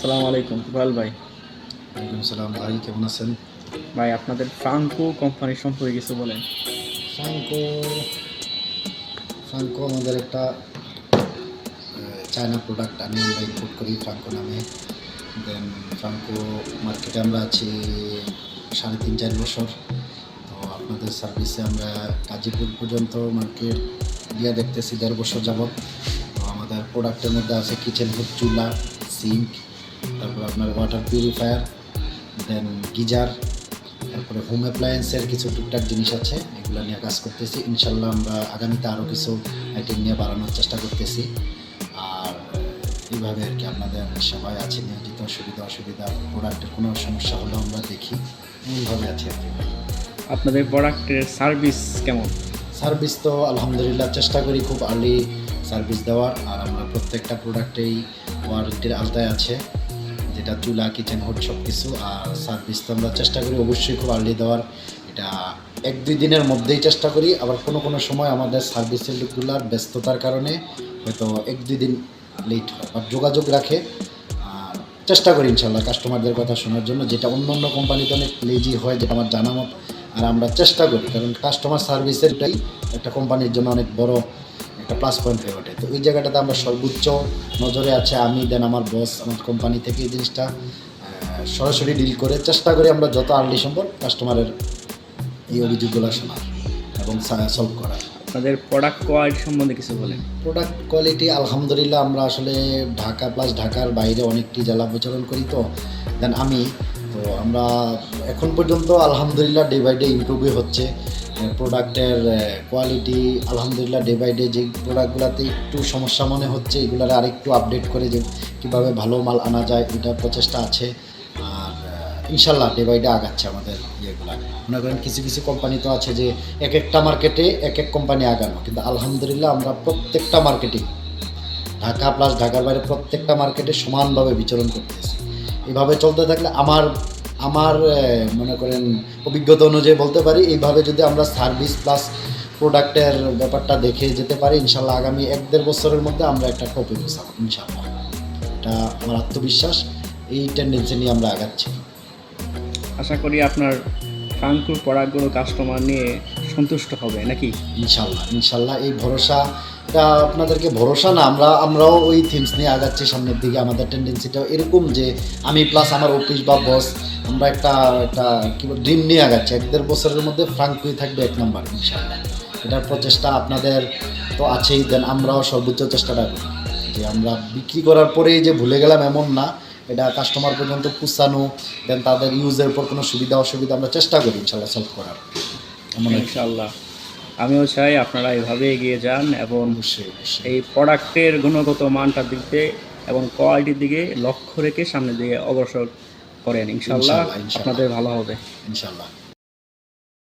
আসসালামু আলাইকুম তুফাল ভাই। ওয়ালাইকুম সালাম ভাই কেমন আছেন? ভাই আপনাদের ফ্রাঙ্কো কোম্পানি সম্পর্কে কিছু বলেন। ফ্রাঙ্কো ফ্রাঙ্কো আমাদের একটা চায়না প্রোডাক্ট আমি আমরা ইম্পোর্ট করি ফ্রাঙ্কো নামে। দেন ফ্রাঙ্কো মার্কেটে আমরা আছি সাড়ে তিন চার বছর। তো আপনাদের সার্ভিসে আমরা গাজীপুর পর্যন্ত মার্কেট দিয়ে দেখতেছি দেড় বছর যাবত তো আমাদের প্রোডাক্টের মধ্যে আছে কিচেন হুড চুলা সিঙ্ক তারপর আপনার ওয়াটার পিউরিফায়ার দেন গিজার তারপরে হোম অ্যাপ্লায়েন্সের কিছু টুকটাক জিনিস আছে এগুলো নিয়ে কাজ করতেছি। ইনশাল্লাহ আমরা আগামীতে আরও কিছু আইটেম নিয়ে বাড়ানোর চেষ্টা করতেছি। আর এইভাবে আর কি আপনাদের সবাই আছে নিয়োজিত সুবিধা অসুবিধা প্রোডাক্টের কোনো সমস্যা হলে আমরা দেখি। এইভাবে আছে আর কি। আপনাদের প্রোডাক্টের সার্ভিস কেমন? সার্ভিস তো আলহামদুলিল্লাহ চেষ্টা করি খুব আর্লি সার্ভিস দেওয়ার। আর আমরা প্রত্যেকটা প্রোডাক্টেই ওয়ারেন্টির আলতায় আছে। যেটা চুলা কিচেন হুড সব কিছু আর সার্ভিস তো আমরা চেষ্টা করি অবশ্যই খুব আর্লি দেওয়ার। এটা এক, দুই দিনের মধ্যেই চেষ্টা করি, আবার কোনো কোনো সময় আমাদের সার্ভিসের লোকগুলার ব্যস্ততার কারণে হয়তো এক, দুই দিন লেট হয় বা যোগাযোগ রাখে। আর চেষ্টা করি ইনশাল্লাহ কাস্টমারদের কথা শোনার জন্য, যেটা অন্য অন্য কোম্পানিতে অনেক লেজি হয়, যেটা আমার জানা মত। আর আমরা চেষ্টা করি, কারণ কাস্টমার সার্ভিসেরটাই একটা কোম্পানির জন্য অনেক বড় একটা প্লাস পয়েন্ট হয়ে ওঠে। তো ওই জায়গাটাতে আমরা সর্বোচ্চ নজরে আছে আমি দেন আমার বস আমার কোম্পানি থেকে এই জিনিসটা সরাসরি ডিল করে চেষ্টা করি আমরা যত আর্লি সম্ভব কাস্টমারের এই অভিযোগগুলো শোনার এবং সলভ করার। আপনাদের প্রোডাক্ট কোয়ালিটি সম্বন্ধে কিছু বলেন। প্রোডাক্ট কোয়ালিটি আলহামদুলিল্লাহ আমরা আসলে ঢাকা প্লাস ঢাকার বাইরে অনেকটি জেলা প্রচারণ করি তো। দেন আমি তো আমরা এখন পর্যন্ত আলহামদুলিল্লাহ ডে বাই ডে ইমপ্রুভই হচ্ছে। প্রোডাক্টের কোয়ালিটি আলহামদুলিল্লাহ ডে বাই ডে যে প্রোডাক্টগুলোতে একটু সমস্যা মনে হচ্ছে, এগুলার আরেকটু আপডেট করে যে কীভাবে ভালো মাল আনা যায়, এটার প্রচেষ্টা আছে। আর ইনশাল্লাহ ডে বাই ডে আগাচ্ছে আমাদের ইয়েগুলা। মনে করেন কিছু কিছু কোম্পানি তো আছে যে এক একটা মার্কেটে এক এক কোম্পানি আগানো, কিন্তু আলহামদুলিল্লাহ আমরা প্রত্যেকটা মার্কেটে ঢাকা প্লাস ঢাকার বাইরে প্রত্যেকটা মার্কেটে সমানভাবে বিচরণ করতেছি। এভাবে চলতে থাকলে আমার আমার মনে করেন অভিজ্ঞতা অনুযায়ী বলতে পারি এইভাবে যদি আমরা সার্ভিস প্লাস প্রোডাক্টের ব্যাপারটা দেখে যেতে পারি ইনশাল্লাহ আগামী এক দেড় বছরের মধ্যে আমরা একটা টপে পৌঁছাবো ইনশাল্লাহ। এটা আমার আত্মবিশ্বাস এই টেন্ডেন্সি নিয়ে আমরা আগাচ্ছি। আশা করি আপনার ফ্রাঙ্কোর প্রোডাক্টগুলো কাস্টমার নিয়ে সন্তুষ্ট হবে নাকি? ইনশাল্লাহ ইনশাল্লাহ এই ভরসা আপনাদেরকে ভরসা না, আমরা, আমরাও ওই থিমস নিয়ে আগাচ্ছি সামনের দিকে, আমাদের টেন্ডেন্সিটাও এরকম যে আমি প্লাস আমার অফিস বা বস আমরা একটা একটা কি ড্রিম নিয়ে আগাচ্ছি। এক দেড় বছরের মধ্যে ফ্রাঙ্কুই থাকবে এক নম্বর ইনশাল্লাহ এটার প্রচেষ্টা আপনাদের তো আছেই দেন আমরাও সর্বোচ্চ চেষ্টাটা করি। যে আমরা বিক্রি করার পরেই যে ভুলে গেলাম এমন না, এটা কাস্টমার পর্যন্ত পুষানো দেন তাদের ইউজের উপর কোনো সুবিধা, অসুবিধা আমরা চেষ্টা করি ইনশাল্লাহ সলভ করার। ইনশাল্লাহ আমিও চাই আপনারা এভাবে এগিয়ে যান এবং এই প্রোডাক্টের গুণগত মানটার দিকে এবং কোয়ালিটির দিকে লক্ষ্য রেখে সামনের দিকে অগ্রসর করেন। ইনশাল্লাহ। আপনাদের ভালো হবে। ইনশাল্লাহ